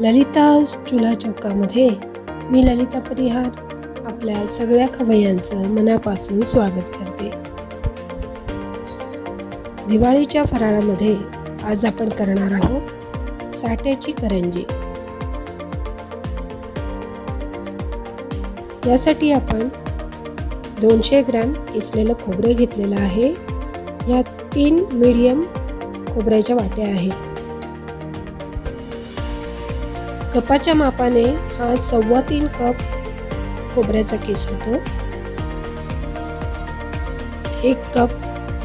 ललिताज चुला चौकामध्ये मी ललिता परिहार आपल्या सगळ्या खवय्यांचं मनापासून स्वागत करते. दिवाळीच्या फराळामध्ये आज आपण करणार आहोत साठ्याची करंजी. यासाठी आपण दोनशे ग्रॅम किसलेलं खोबरं घेतलेलं आहे. या तीन मीडियम खोबऱ्याच्या वाट्या आहेत. कपाच्या मापाने हा सव्वा तीन कप खोबऱ्याचा केस होतो. एक कप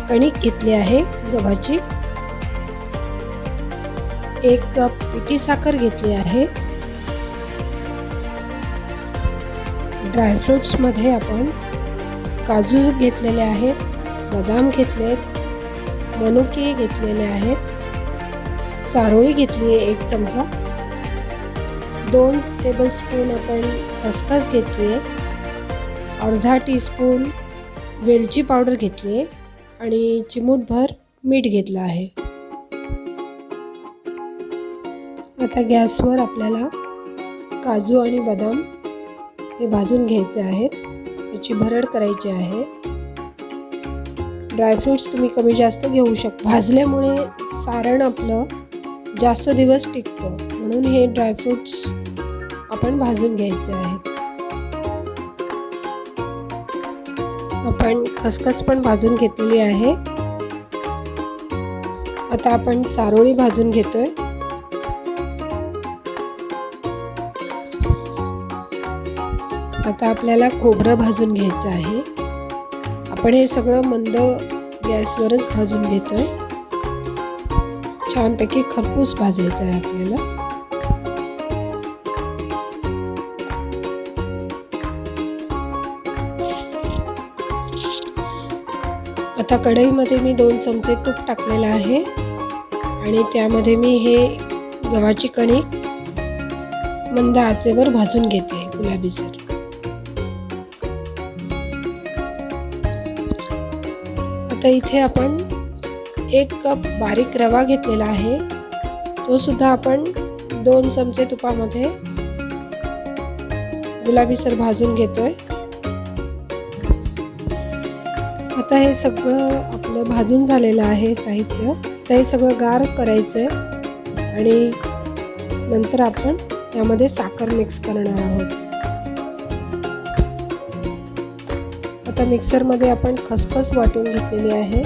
कणिक घेतली आहे गव्हाची. एक कप पिठी साखर घेतली आहे. ड्रायफ्रुट्समध्ये आपण काजू घेतलेले आहेत बदाम घेतले मनुके घेतलेले आहेत चारोळी घेतली आहे एक चमचा. दोन टेबलस्पून आपण खसखस घेतली आहे अर्धा टीस्पून वेलची पावडर घेतली आहे आणि चिमूटभर मीठ घेतलं आहे. आता गॅसवर आपल्याला काजू आणि बदाम हे भाजून घ्यायचे आहेत याची भरड करायची आहे. ड्रायफ्रूट्स तुम्ही कमी जास्त घेऊ शकता भाजल्यामुळे सारण आपलं जास्त दिवस टिकतं. म्हणून हे ड्रायफ्रूट्स आपण भाजून घ्यायचे आहेत. आपण खसखस पण भाजून घेतलेली आहे. आता आपण चारोळी भाजून घेतोय. आता आपल्याला खोबरं भाजून घ्यायचं आहे. आपण हे सगळं मंद गॅसवरच भाजून घेतोय. छानपैकी खरपूस भाजायचं आहे आपल्याला. आता कढईमध्ये मी दोन चमचे तूप टाकलेलं आहे. आणि त्यामध्ये मी हे गव्हाची कणिक मंद आचेवर भाजून घेते गुलाबीसर आता इथे आपण एक कप बारीक रवा घेतलेला आहे. तो सुद्धा आपण दोन चमचे तुपामध्ये गुलाबीसर भाजून घेतोय. आता हे सगळं आपलं भाजून झालेलं आहे साहित्य. तर हे सगळं गार करायचं आहे आणि नंतर आपण त्यामध्ये साखर मिक्स करणार आहोत. आता मिक्सरमध्ये आपण खसखस वाटून घेतलेली आहे.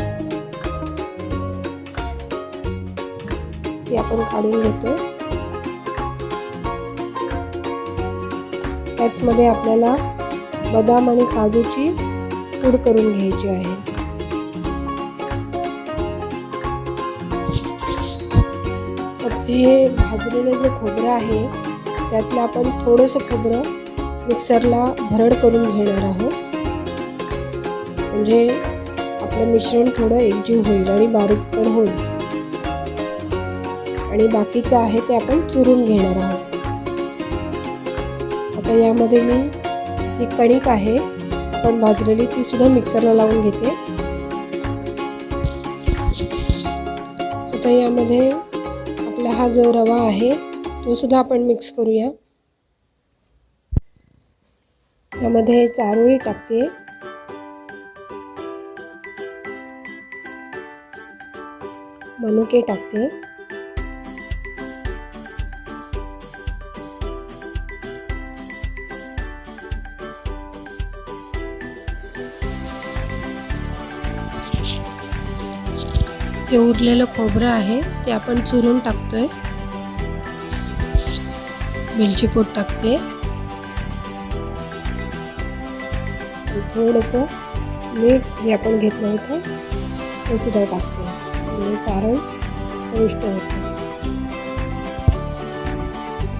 ती आपण काढून घेतो. त्याचमध्ये आपल्याला बदाम आणि काजूची पूड करून घ्यायची आहे. हे भाजलेलं जे खोबरं आहे त्यातलं आपण थोडंसं खोबरं मिक्सरला भरड करून घेणार आहोत. म्हणजे आपलं मिश्रण थोडं एकजीव होईल आणि बारीक पण होईल. आणि बाकीचं आहे ते आपण चुरून घेणार आहोत. आता यामध्ये मी ही कणिक आहे आपण भाजलेली ती सुद्धा मिक्सरला लावून घेते. आता यामध्ये आपला हा जो रवा आहे तो सुद्धा आपण मिक्स करूया. त्यामध्ये चारोळी टाकते. मनुके टाकते. जे उरलेलं खोबरं आहे ते आपण चुरून टाकतोय. वेलची पूड टाकते. थोडंसं मीठ जे आपण घेतलं होतं ते सुद्धा टाकते. म्हणजे सारण चविष्ट होतं.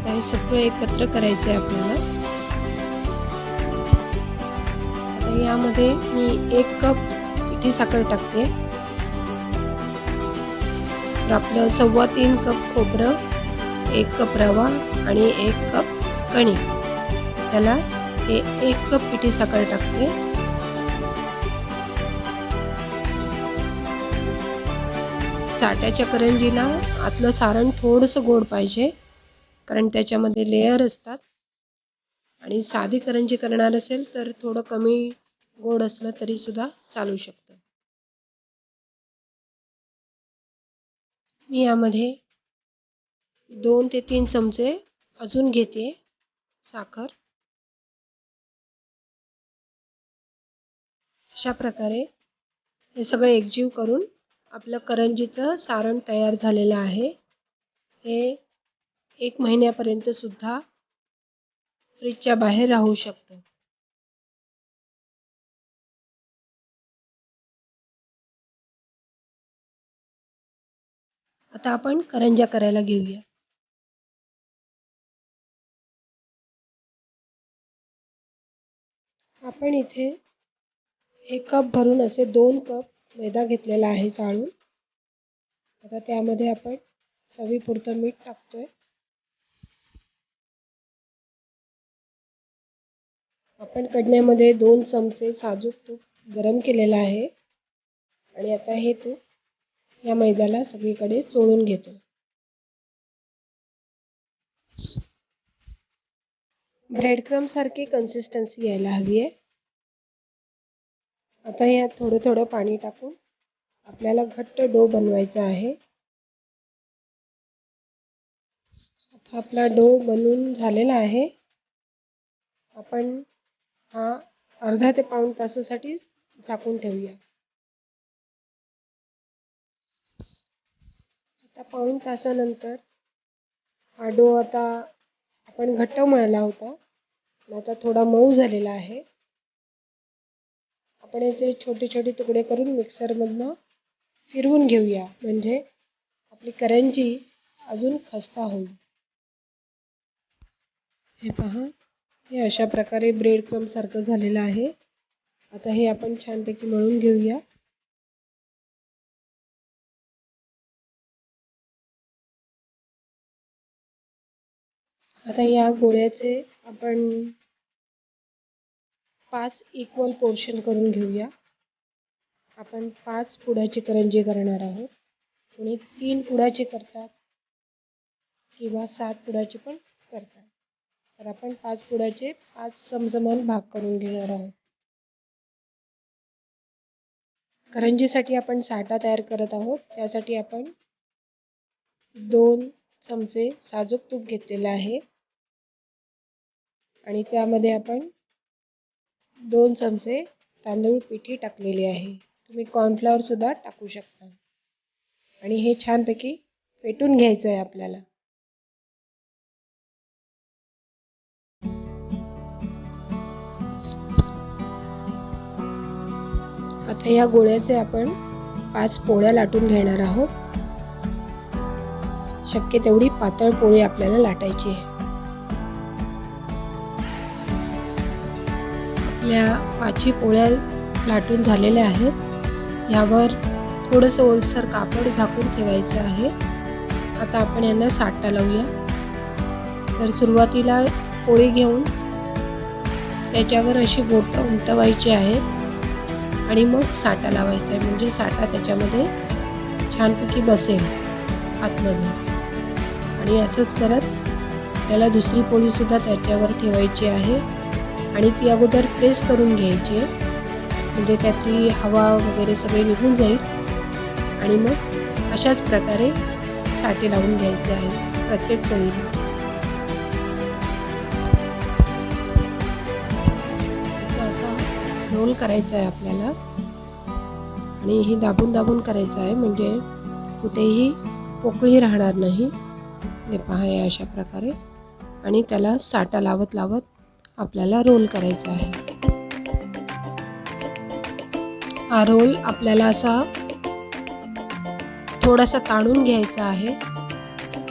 हे सगळं एकत्र करायचं आहे आपल्याला. आता यामध्ये मी एक कप पिठी साखर टाकते. तर आपलं सव्वा तीन कप खोबरं एक कप रवा आणि एक कप कणिक त्याला हे एक कप पिठी साखर टाकते. साट्याच्या करंजीला आतलं सारण थोडंसं गोड पाहिजे कारण त्याच्यामध्ये लेयर असतात. आणि साधी करंजी करणार असेल तर थोडं कमी गोड असलं तरीसुद्धा चालू शकतं. मी यामध्ये दोन ते तीन चमचे अजून घेते साखर. अशा प्रकारे हे सगळं एकजीव करून आपलं करंजीचं सारण तयार झालेलं आहे. हे एक महिन्यापर्यंत सुद्धा फ्रीजच्या बाहेर राहू शकतं. आता आपण करंज्या करायला घेऊया. आपण इथे एक कप भरून असे दोन कप मैदा घेतलेला आहे चाळून. आता त्यामध्ये आपण चवीपुरतं मीठ टाकतोय. आपण कडण्यामध्ये दोन चमचे साजूक तूप गरम केलेलं आहे. आणि आता हे तूप या मैद्याला सगळीकडे चोळून घेतो. ब्रेडक्रम सारखी कन्सिस्टन्सी यायला हवी आहे. आता यात थोडं थोडं पाणी टाकून आपल्याला घट्ट डो बनवायचा आहे. आता आपला डो बनवून झालेला आहे. आपण हा अर्धा ते पाऊण तासासाठी झाकून ठेवूया. आता पाऊण तासानंतर हा डो आता आपण घट्ट मळला होता. आता थोडा मऊ झालेला आहे. आपण याचे छोटे छोटे तुकडे करून मिक्सरमधनं फिरवून घेऊया. म्हणजे आपली करंजी अजून खस्ता होईल. हे पहा. हे अशा प्रकारे ब्रेड क्रम सारखं झालेलं आहे. आता हे आपण छानपैकी मळून घेऊया. आता या गोळ्याचे आपण पाच इक्वल पोर्शन करून घेऊया. आपण पाच पुडाची करंजी करणार आहोत कोणी तीन पुडाची करतात किंवा सात पुडाची पण करतात. तर आपण पाच पुडाचे पाच समसमान भाग करून घेणार आहोत. करंजीसाठी आपण साठा तयार करत आहोत. त्यासाठी आपण दोन चमचे साजूक तूप घेतलेलं आहे. आणि त्यामध्ये आपण दोन चमचे तांदूळ पिठी टाकलेली आहे. तुम्ही कॉर्नफ्लॉवरसुद्धा टाकू शकता. आणि हे छानपैकी फेटून घ्यायचं आहे आपल्याला. आता या गोळ्याचे आपण पाच पोळ्या लाटून घेणार आहोत. शक्य तेवढी पातळ पोळी आपल्याला लाटायची आहे. आपल्या पाची पोळ्या लाटून झालेल्या आहेत. यावर थोडंसं ओलसर कापड झाकून ठेवायचं आहे. आता आपण यांना साठा लावूया. तर सुरुवातीला पोळी घेऊन त्याच्यावर अशी बोटं उमटवायची आहेत आणि मग साठा लावायचा आहे. म्हणजे साठा त्याच्यामध्ये छानपैकी बसेल आतमध्ये. आणि असंच करत त्याला दुसरी पोळीसुद्धा त्याच्यावर ठेवायची आहे. आणि ती अगोदर प्रेस करून घ्यायची. आहे म्हणजे त्यातली हवा वगैरे सगळी निघून जाईल. आणि मग अशाच प्रकारे साठे लावून घ्यायचे आहे प्रत्येक पोळीला त्याचा असा रोल करायचा आहे आपल्याला. आणि हे दाबून दाबून करायचं आहे. म्हणजे कुठेही पोकळी राहणार नाही. हे पहा अशा प्रकारे. आणि त्याला साठा लावत लावत आपल्याला रोल करायचा आहे. हा रोल आपल्याला असा थोडासा ताणून घ्यायचा आहे.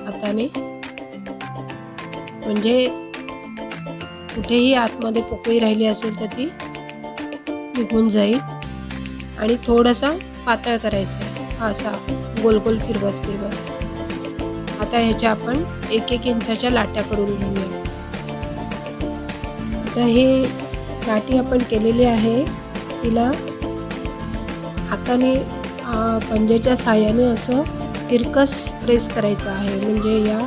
हाताने. म्हणजे कुठेही आतमध्ये पोकळी राहिली असेल तर ती निघून जाईल. आणि थोडासा पातळ करायचा असा गोल गोल फिरवत फिरवत आता ह्याच्या आपण एक एक इंचाच्या लाट्या करून घेऊया. आता हे लाटी आपण केलेली आहे. तिला हाताने पंजेच्या साह्याने असं तिरकस प्रेस करायचं आहे. म्हणजे या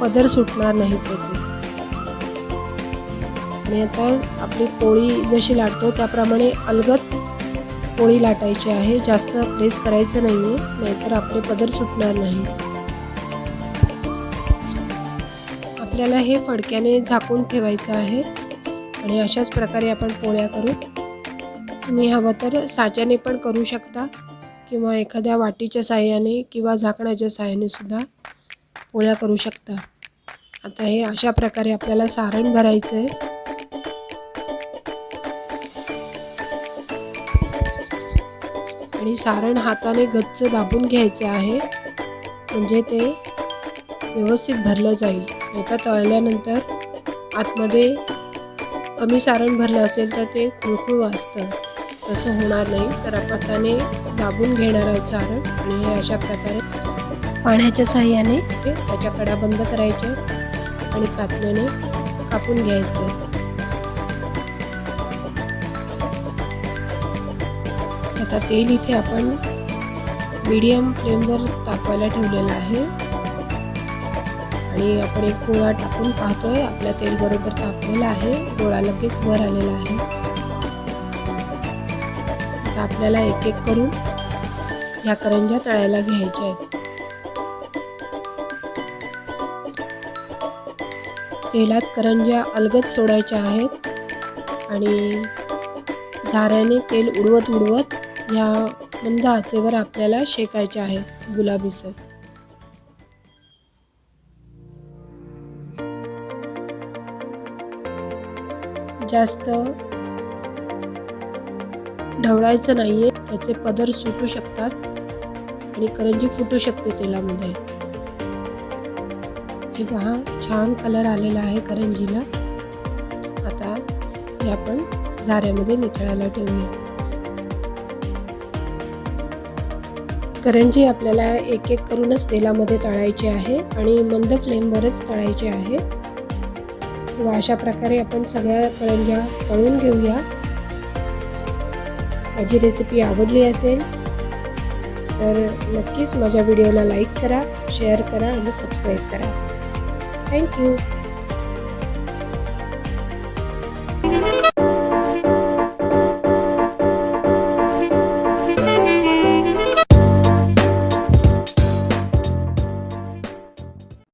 पदर सुटणार नाही त्याचे. आणि आता आपली पोळी जशी लाटतो त्याप्रमाणे अलगद पोळी लाटायची आहे. जास्त प्रेस करायचं नाही आहे नाहीतर आपले पदर सुटणार नाही. आपल्याला हे फडक्याने झाकून ठेवायचं आहे. आणि अशाच प्रकारे आपण पोळ्या करू. तुम्ही हवं तर साच्याने पण करू शकता किंवा एखाद्या वाटीच्या साह्याने किंवा झाकणाच्या साह्याने सुद्धा पोळ्या करू शकता. आता हे अशा प्रकारे आपल्याला सारण भरायचं आहे आणि सारण हाताने गच्च दाबून घ्यायचं आहे. म्हणजे ते व्यवस्थित भरलं जाईल. एका तळल्यानंतर आतमध्ये कमी सारण भरलं असेल तर ते खुळखुळ वाजतं. तसं होणार नाही. तर आपण हाताने दाबून घेणार आहोत सारण आणि हे अशा प्रकारे पाण्याच्या साह्याने ते त्याच्या कडा बंद करायच्या आणि कातण्याने कापून घ्यायचं. आता तेल इथे आपण मीडियम फ्लेमवर तापवायला ठेवलेलं आहे. आणि आपण एक गोळा टाकून पाहतोय. आपल्या तेल बरोबर तापलेला आहे. गोळा लगेच वर आलेला आहे. आता आपल्याला एक एक करून ह्या करंज्या तळायला घ्यायच्या आहेत. तेलात करंज्या अलगद सोडायच्या आहेत. आणि झाऱ्याने तेल उडवत उडवत ह्या मंद आचेवर आपल्याला शेकायच्या आहेत गुलाबीसर जास्त ढवळायचं नाही आहे त्याचे पदर सुटू शकतात आणि करंजी फुटू शकते तेलामध्ये. हे पहा छान कलर आलेला आहे करंजीला. आता हे आपण झाऱ्यामध्ये निथळायला ठेवूया. करंजी आपल्याला एक एक करूनच तेलामध्ये तळायची आहे आणि मंद फ्लेमवरच तळायची आहे. व अशा प्रकारे आपण सगळ्या करंज्या तळून घेऊया. माझी रेसिपी आवडली असेल तर नक्कीच माझ्या व्हिडिओला लाईक करा शेअर करा आणि सबस्क्राईब करा. थँक्यू